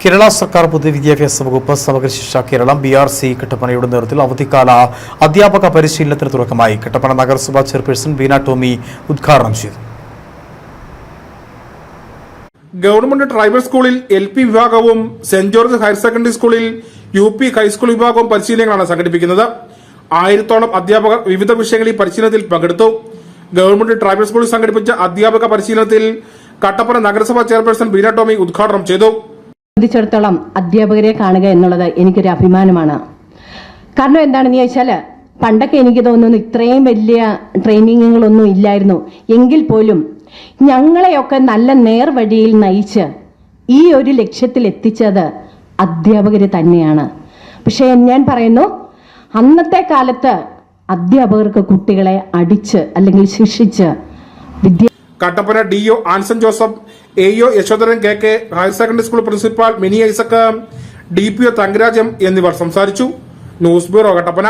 കേരള സർക്കാർ പൊതുവിദ്യാഭ്യാസ വകുപ്പ് Samagra Shiksha Keralam B R C കട്ടപ്പനയുടെ നേതൃത്വത്തിൽ അവധിക്കാല അധ്യാപക പരിശീലനത്തിന് തുടക്കമായി. കട്ടപ്പന നഗരസഭാ ചെയർപേഴ്സൺ ബീന ടോമി ഉദ്ഘാടനം ചെയ്തു. ഗവൺമെന്റ് ട്രൈബൽ സ്കൂളിൽ എൽ പി വിഭാഗവും സെന്റ് ജോർജ് ഹയർ സെക്കൻഡറി സ്കൂളിൽ യു പി ഹൈസ്കൂൾ വിഭാഗവും പരിശീലനങ്ങളാണ് സംഘടിപ്പിക്കുന്നത്. ആയിരത്തോളം അധ്യാപകർ വിവിധ വിഷയങ്ങളിൽ പരിശീലനത്തിൽ പങ്കെടുത്തു. ഗവൺമെന്റ് ട്രൈബൽ സ്കൂളിൽ സംഘടിപ്പിച്ച അധ്യാപക പരിശീലനത്തിൽ കട്ടപ്പന നഗരസഭാ ചെയർപേഴ്സൺ ബീന ടോമി ഉദ്ഘാടനം ചെയ്തു. സംബന്ധിച്ചിടത്തോളം അധ്യാപകരെ കാണുക എന്നുള്ളത് എനിക്കൊരു അഭിമാനമാണ്. കാരണം എന്താണെന്ന് ചോദിച്ചാൽ പണ്ടൊക്കെ എനിക്ക് തോന്നുന്നു ഇത്രയും വലിയ ട്രെയിനിങ്ങുകളൊന്നും ഇല്ലായിരുന്നു. എങ്കിൽ പോലും ഞങ്ങളെയൊക്കെ നല്ല നേർവഴിയിൽ നയിച്ച് ഈ ഒരു ലക്ഷ്യത്തിൽ എത്തിച്ചത് അധ്യാപകർ തന്നെയാണ്. പക്ഷേ ഞാൻ പറയുന്നു അന്നത്തെ കാലത്ത് അധ്യാപകർക്ക് കുട്ടികളെ അടിച്ച് അല്ലെങ്കിൽ ശിക്ഷിച്ച് വിദ്യ Kattappana D O Anson Joseph A O Yashodharan K K higher secondary school principal Mini Isaac D P O Thankaraj എന്നിവർ സംസാരിച്ചു. News bureau Kattappana.